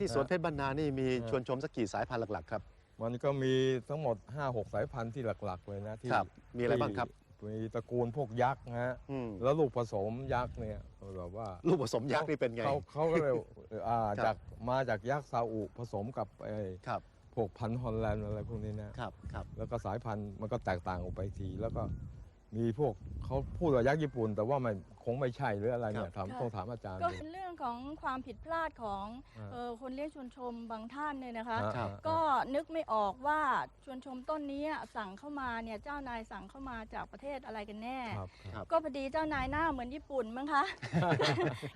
ที่สวนฮะเพชรบรรณานี่มีฮะชวนชมสักกี่สายพันธุ์หลักๆครับ มันก็มีทั้งหมด 5-6 สายพันธุ์ที่หลัก ๆ เลยนะที่ครับมีอะไรบ้างครับที่มีตระกูลพวกยักษ์นะฮะอืม แล้วลูกผสมยักษ์เนี่ยแบบว่าลูกผสมยักษ์นี่เป็นไง เขาเขาก็เลยอ่าครับ จากมาจากยักษ์ซาอุผสมกับไอ้ครับพวกพันธุ์ฮอลแลนด์อะไรพวกนี้นะ ครับครับ แล้วก็สายพันธุ์มันก็แตกต่างออกไปที แล้วก็มีพวก เขาพูดว่ายักษ์ญี่ปุ่น แต่ว่ามันคงไม่ใช่หรืออะไรเนี่ยถามค่ะต้องถามอาจารย์ก็ดู เป็นเรื่องของความผิดพลาดของอ่า เออคนเลี้ยงชวนชมบางท่านเนี่ยนะคะอ่าครับอ่า ก็นึกไม่ออกว่าชวนชมต้นนี้สั่งเข้ามาเนี่ยเจ้านายสั่งเข้ามาจากประเทศอะไรกันแน่ ครับครับ ก็พอดีเจ้านายหน้าเหมือนญี่ปุ่นมั้งคะ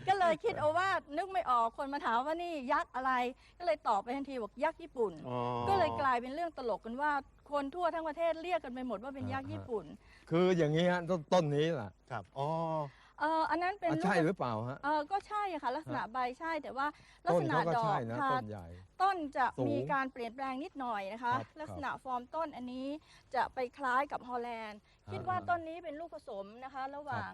ก็เลยคิดเอาว่านึกไม่ออกคนมาถามว่านี่ยักษ์อะไร ก็เลยตอบไปทันทีบอกยักษ์ญี่ปุ่น อ๋อ ก็เลยกลายเป็นเรื่องตลกกันว่าคนทั่วทั้งประเทศเรียกกันไปหมดว่าเป็นยักษ์ญี่ปุ่น คืออย่างนี้ฮะต้นต้นนี้ล่ะครับ อ๋อ เอออันนั้นเป็นอะลูกใช่หรือเปล่าฮะ เออก็ใช่อะค่ะ ลักษณะใบใช่แต่ว่าลักต้นษณะเขาก็ดอใช่กนะค่ะต้นใหญ่ ต้นจะสูงมีการเปลี่ยนแปลงนิดหน่อยนะคะ ครับลักษณะฟอร์มต้นอันนี้จะไปคล้ายกับฮอลแลนด์ คิดว่าอ่าต้นนี้เป็นลูกผสมนะคะ ระหว่าง